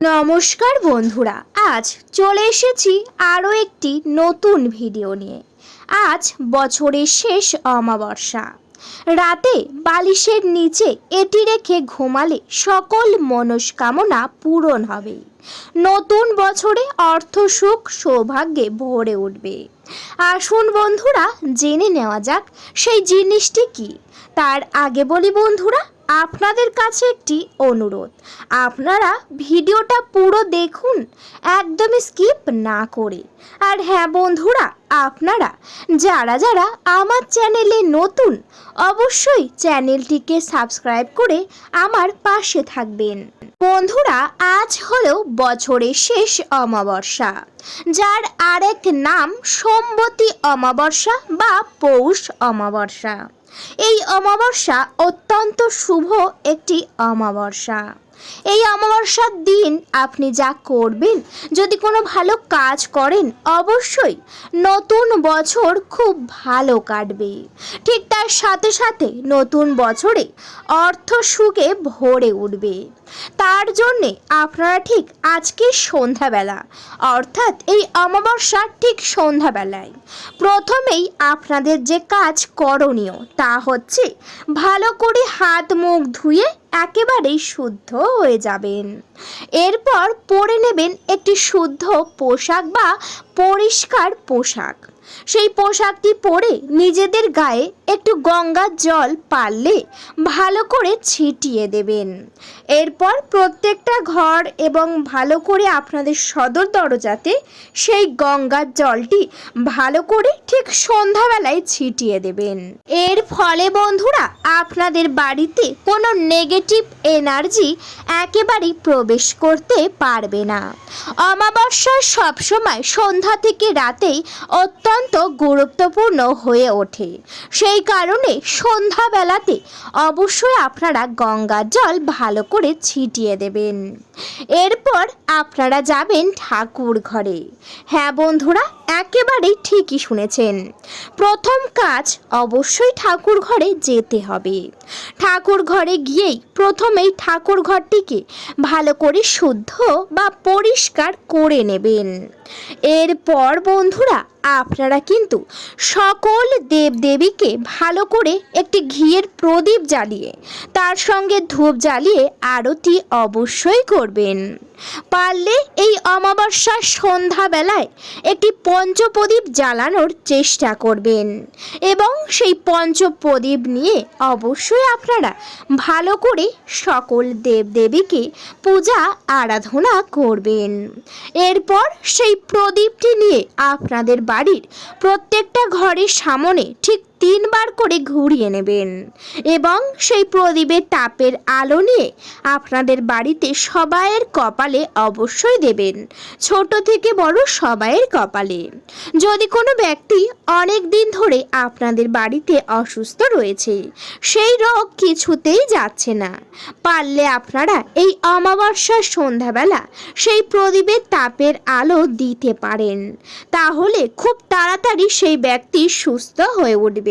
নমস্কার বন্ধুরা, আজ চলে এসেছি আরও একটি নতুন ভিডিও নিয়ে। আজ বছরের শেষ অমাবস্যা। রাতে বালিশের নিচে এটি রেখে ঘুমালে সকল মনস্কামনা পূরণ হবে। নতুন বছরে অর্থ সুখ সৌভাগ্যে ভরে উঠবে। আসুন বন্ধুরা, জেনে নেওয়া যাক সেই জিনিসটি কি? তার আগে বলি বন্ধুরা আপনাদের কাছে একটি অনুরোধ। আপনারা ভিডিওটা পুরো দেখুন, একদমই স্কিপ না করে। আর হ্যাঁ বন্ধুরা, আপনারা যারা যারা আমার চ্যানেলে নতুন, অবশ্যই চ্যানেলটিকে সাবস্ক্রাইব করে আমার পাশে থাকবেন। বন্ধুরা, আজ হলো বছরের শেষ অমাবস্যা, যার আরেক নাম সোমবতী অমাবস্যা বা পৌষ অমাবস্যা। এই অমাবস্যা অত্যন্ত শুভ একটি অমাবস্যা। এই অমাবস্যার দিন আপনি যা করবেন, যদি কোনো ভালো কাজ করেন, অবশ্যই নতুন বছর খুব ভালো কাটবে। ঠিক তার সাথে সাথে নতুন বছরে অর্থ সুখে ভরে উঠবে। তার জন্যে আপনারা ঠিক আজকে সন্ধ্যাবেলা, অর্থাৎ এই অমাবস্যার ঠিক সন্ধ্যাবেলায়, প্রথমেই আপনাদের যে কাজ করণীয় তা হচ্ছে ভালো করে হাত মুখ ধুয়ে একেবারেই শুদ্ধ হয়ে যাবেন। এরপর পরে নেবেন একটি শুদ্ধ পোশাক বা পরিষ্কার পোশাক। সেই পোশাকটি পরে নিজেদের গায়ে একটু গঙ্গার জল পারলে ভালো করে ছিটিয়ে দেবেন। এরপর প্রত্যেকটা ঘর এবং ভালো করে আপনাদের সদর দরজাতে সেই গঙ্গার জলটি ভালো করে ঠিক সন্ধ্যাবেলায় ছিটিয়ে দেবেন। এর ফলে বন্ধুরা, আপনাদের বাড়িতে কোনো নেগেটিভ এনার্জি একেবারেই প্রবেশ করতে পারবে না। অমাবস্যার সবসময় সন্ধ্যা থেকে রাতেই অত্যন্ত গুরুত্বপূর্ণ হয়ে ওঠে। সেই কারণে সন্ধ্যাবেলাতে অবশ্যই আপনারা গঙ্গার জল ভালো করে ছিটিয়ে দেবেন। এরপর আপনারা যাবেন ঠাকুর ঘরে। হ্যাঁ বন্ধুরা একেবারেই ঠিকই শুনেছেন। প্রথম কাজ অবশ্যই ঠাকুর ঘরে যেতে হবে। ঠাকুর ঘরে গিয়েই প্রথমেই ঠাকুর ঘরটিকে ভালো করে শুদ্ধ বা পরিষ্কার করে নেবেন। এরপর বন্ধুরা, আপনারা কিন্তু সকল দেবদেবীকে ভালো করে একটি ঘিয়ের প্রদীপ জ্বালিয়ে, তার সঙ্গে ধূপ জ্বালিয়ে আরতি অবশ্যই করবেন। পারলে এই অমাবস্যার সন্ধ্যাবেলায় একটি পঞ্চপ্রদীপ জ্বালানোর চেষ্টা করবেন। এবং সেই পঞ্চপ্রদীপ নিয়ে অবশ্যই আপনারা ভালো করে সকল দেবদেবীকে পূজা, আরাধনা করবেন। এরপর সেই প্রদীপটি নিয়ে আপনাদের বাড়ির প্রত্যেকটা ঘরের সামনে ঠিক তিনবার করে ঘুরিয়ে নেবেন। এবং সেই প্রদীপের তাপের আলো নিয়ে আপনাদের বাড়িতে সবাইয়ের কপালে অবশ্যই দেবেন। ছোট থেকে বড় সবাইয়ের কপালে। যদি কোনো ব্যক্তি অনেক দিন ধরে আপনাদের বাড়িতে অসুস্থ রয়েছে, সেই রোগ কিছুতেই যাচ্ছে না। পারলে আপনারা এই অমাবস্যার সন্ধ্যাবেলা সেই প্রদীপের তাপের আলো দিতে পারেন। তাহলে খুব তাড়াতাড়ি সেই ব্যক্তি সুস্থ হয়ে উঠবে।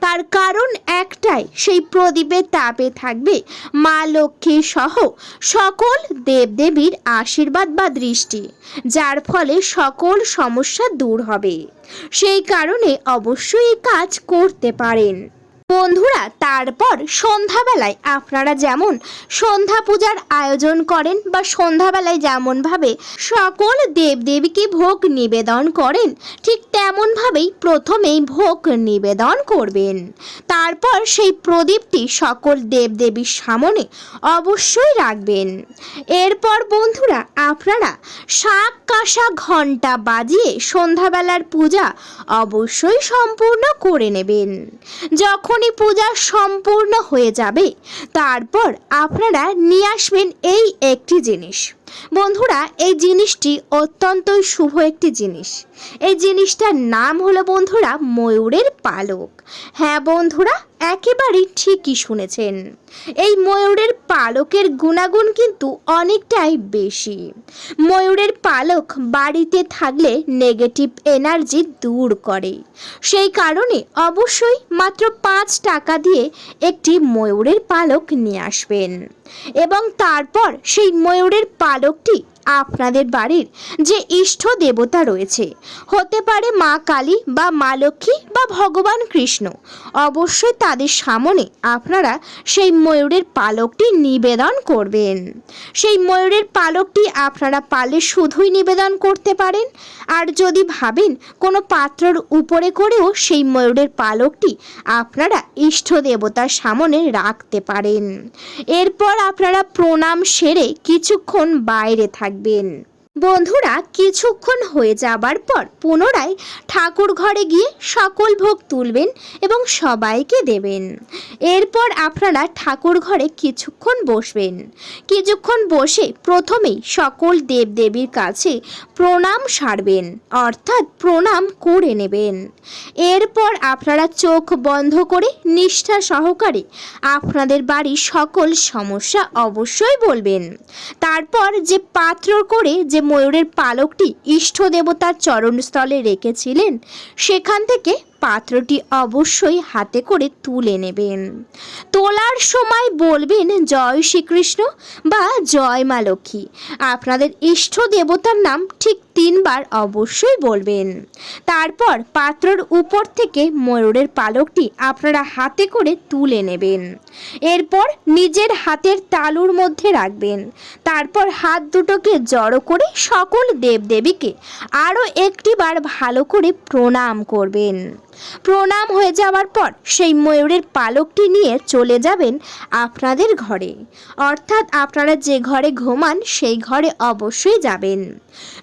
তার কারণ একটাই, সেই প্রদীপের তাপে থাকবে মা লক্ষ্মী সহ সকল দেবদেবীর আশীর্বাদ বা দৃষ্টি, যার ফলে সকল সমস্যা দূর হবে। সেই কারণে অবশ্যই কাজ করতে পারেন। বন্ধুরা, তারপর সন্ধ্যাবেলায় আপনারা যেমন সন্ধ্যা পূজার আয়োজন করেন বা সন্ধ্যাবেলায় যেমনভাবে সকল দেবদেবীকে ভোগ নিবেদন করেন, ঠিক তেমনভাবেই প্রথমেই ভোগ নিবেদন করবেন। তারপর সেই প্রদীপটি সকল দেবদেবীর সামনে অবশ্যই রাখবেন। এরপর বন্ধুরা, আপনারা শাক কাঁসা ঘণ্টা বাজিয়ে সন্ধ্যাবেলার পূজা অবশ্যই সম্পূর্ণ করে নেবেন। যখনই পূজা সম্পূর্ণ হয়ে যাবে। তারপর আপনারা নিয়ে আসবেন এই একটি জিনিস। বন্ধুরা, এই জিনিসটি অত্যন্তই শুভ একটি জিনিস। এই জিনিসটার নাম হলো বন্ধুরা ময়ূরের পালক। হ্যাঁ বন্ধুরা একেবারেই ঠিকই শুনেছেন। এই ময়ূরের পালকের গুণাগুণ কিন্তু অনেকটাই বেশি। ময়ূরের পালক বাড়িতে থাকলে নেগেটিভ এনার্জি দূর করে। সেই কারণে অবশ্যই মাত্র পাঁচ টাকা দিয়ে একটি ময়ূরের পালক নিয়ে আসবেন। এবং তারপর সেই ময়ূরের পালকটি আপনাদের বাড়ির যে ইষ্ট দেবতা রয়েছে। হতে পারে মা কালী বা মা লক্ষ্মী বা ভগবান কৃষ্ণ। অবশ্যই তাদের সামনে আপনারা সেই ময়ূরের পালকটি নিবেদন করবেন। সেই ময়ূরের পালকটি আপনারা পারলে শুধুই নিবেদন করতে পারেন। আর যদি ভাবেন কোনো পাত্রর উপরে করেও সেই ময়ূরের পালকটি আপনারা ইষ্ট দেবতার সামনে রাখতে পারেন। এরপর আপনারা প্রণাম সেরে কিছুক্ষণ বাইরে থাকবেন। บิน বন্ধুরা, কিছুক্ষণ হয়ে যাবার পর পুনরায় ঠাকুর ঘরে গিয়ে সকল ভোগ তুলবেন এবং সবাইকে দেবেন। এরপর আপনারা ঠাকুর ঘরে কিছুক্ষণ বসবেন। কিছুক্ষণ বসে প্রথমেই সকল দেবদেবীর কাছে প্রণাম সারবেন, অর্থাৎ প্রণাম করে নেবেন। এরপর আপনারা চোখ বন্ধ করে নিষ্ঠা সহকারে আপনাদের বাড়ির সকল সমস্যা অবশ্যই বলবেন। তারপর যে পাত্র করে, যে ময়ূরের পালকটি ইষ্ট দেবতার চরণস্থলে রেখেছিলেন সেখান থেকে পাত্রটি অবশ্যই হাতে করে তুলে নেবেন। তোলার সময় বলবেন, জয় শ্রীকৃষ্ণ বা জয় মা লক্ষ্মী। আপনাদের ইষ্ট দেবতার নাম ঠিক তিনবার অবশ্যই বলবেন। তারপর পাত্রর উপর থেকে ময়ূরের পালকটি আপনারা হাতে করে তুলে নেবেন। এরপর নিজের হাতের তালুর মধ্যে রাখবেন। তারপর হাত দুটোকে জড়ো করে সকল দেবদেবীকে আরও একটিবার ভালো করে প্রণাম করবেন। প্রণাম হয়ে যাওয়ার পর সেই ময়ূরের পালকটি নিয়ে চলে যাবেন আপনাদের ঘরে। অর্থাৎ আপনারা যে ঘরে ঘুমান, সেই ঘরে অবশ্যই যাবেন।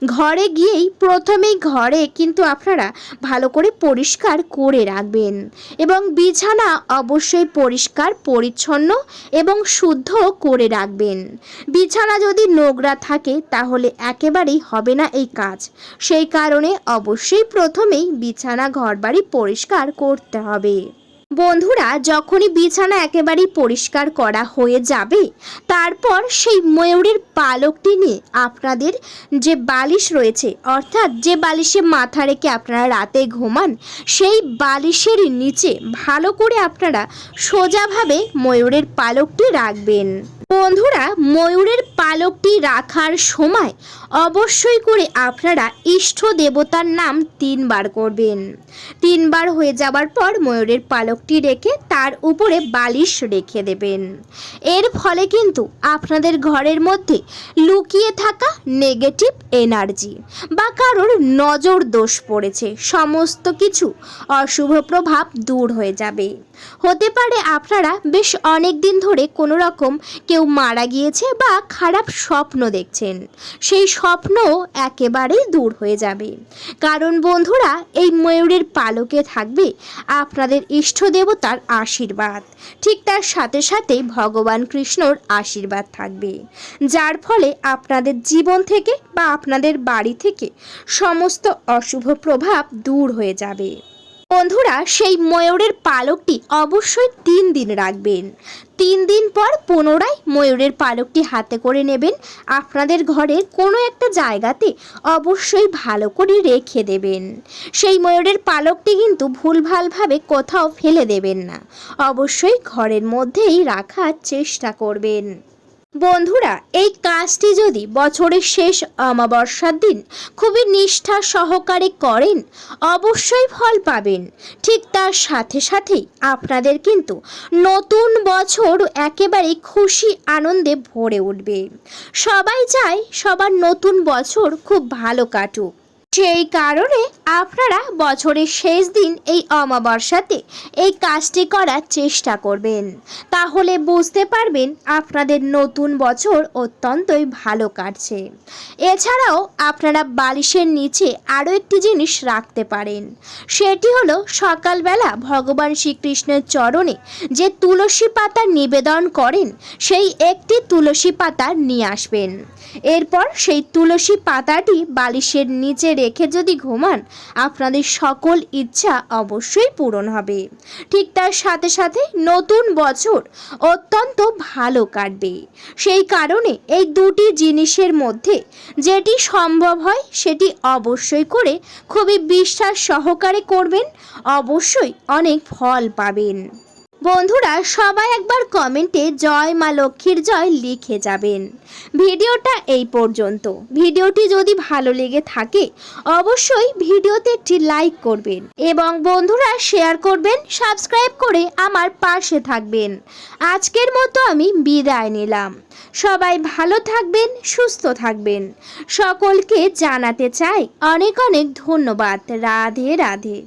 ঘরে গিয়েই প্রথমেই ঘরে কিন্তু আপনারা ভালো করে পরিষ্কার করে রাখবেন এবং বিছানা অবশ্যই পরিষ্কার, পরিচ্ছন্ন এবং শুদ্ধ করে রাখবেন। বিছানা যদি নোংরা থাকে, তাহলে একেবারেই হবে না এই কাজ। সেই কারণে অবশ্যই প্রথমেই বিছানা ঘরবাড়ি পরিষ্কার করতে হবে। বন্ধুরা, যখনই বিছানা একেবারেই পরিষ্কার করা হয়ে যাবে, তারপর সেই ময়ূরের পালকটি নিয়ে আপনাদের যে বালিশ রয়েছে, অর্থাৎ যে বালিশে মাথা রেখে আপনারা রাতে ঘুমান, সেই বালিশের নিচে ভালো করে আপনারা সোজাভাবে ময়ূরের পালকটি রাখবেন। বন্ধুরা, ময়ূরের পালকটি রাখার সময় অবশ্যই করে আপনারা ইষ্ট দেবতার নাম তিনবার করবেন। তিনবার হয়ে যাবার পর ময়ূরের পালকটি রেখে তার উপরে বালিশ রেখে দেবেন। এর ফলে কিন্তু আপনাদের ঘরের মধ্যে লুকিয়ে থাকা নেগেটিভ এনার্জি বা কারোর নজর দোষ পড়েছে। সমস্ত কিছু অশুভ প্রভাব দূর হয়ে যাবে। হতে পারে আপনারা বেশ অনেক দিন ধরে কোনো রকম কেউ মারা গিয়েছে বা খারাপ স্বপ্ন দেখছেন। সেই স্বপ্নও একেবারেই দূর হয়ে যাবে। কারণ বন্ধুরা, এই ময়ূরের পালকে থাকবে আপনাদের ইষ্ট দেবতার আশীর্বাদ। ঠিক তার সাথে সাথে ভগবান কৃষ্ণর আশীর্বাদ থাকবে। যার ফলে আপনাদের জীবন থেকে বা আপনাদের বাড়ি থেকে সমস্ত অশুভ প্রভাব দূর হয়ে যাবে। বন্ধুরা, সেই ময়ূরের পালকটি অবশ্যই তিন দিন রাখবেন। তিন দিন পর পুনরায় ময়ূরের পালকটি হাতে করে নেবেন। আপনাদের ঘরের কোনো একটা জায়গাতে অবশ্যই ভালো করে রেখে দেবেন। সেই ময়ূরের পালকটি কিন্তু ভুলভালভাবে কোথাও ফেলে দেবেন না। অবশ্যই ঘরের মধ্যেই রাখার চেষ্টা করবেন। বন্ধুরা, এই কাজটি যদি বছরের শেষ অমাবস্যার দিন খুবই নিষ্ঠা সহকারে করেন, অবশ্যই ফল পাবেন। ঠিক তার সাথে সাথেই আপনাদের কিন্তু নতুন বছর একেবারে খুশি আনন্দে ভরে উঠবে। সবাই চায় সবার নতুন বছর খুব ভালো কাটুক। সেই কারণে আপনারা বছরের শেষ দিন এই অমাবস্যাতে এই কাজটি করার চেষ্টা করবেন। তাহলে বুঝতে পারবেন আপনাদের নতুন বছর অত্যন্তই ভালো কাটছে। এছাড়াও আপনারা বালিশের নিচে আরও একটি জিনিস রাখতে পারেন। সেটি হলো সকালবেলা ভগবান শ্রীকৃষ্ণের চরণে যে তুলসী পাতা নিবেদন করেন, সেই একটি তুলসী পাতা নিয়ে আসবেন। এরপর সেই তুলসী পাতাটি বালিশের নিচে রেখে যদি ঘুমান, আপনাদের সকল ইচ্ছা অবশ্যই পূরণ হবে। ঠিক তার সাথে সাথে নতুন বছর অত্যন্ত ভালো কাটবে। সেই কারণে এই দুটি জিনিসের মধ্যে যেটি সম্ভব হয় সেটি অবশ্যই করে খুবই বিশ্বাস সহকারে করবেন। অবশ্যই অনেক ফল পাবেন। বন্ধুরা, সবাই একবার কমেন্টে জয় মা লক্ষ্মীর জয় লিখে যাবেন। ভিডিওটা এই পর্যন্ত। ভিডিওটি যদি ভালো লেগে থাকে, অবশ্যই ভিডিওতে একটি লাইক করবেন এবং বন্ধুরা, শেয়ার করবেন, সাবস্ক্রাইব করে আমার পাশে থাকবেন। আজকের মতো আমি বিদায় নিলাম। সবাই ভালো থাকবেন, সুস্থ থাকবেন। সকলকে জানাতে চাই অনেক অনেক ধন্যবাদ। রাধে রাধে।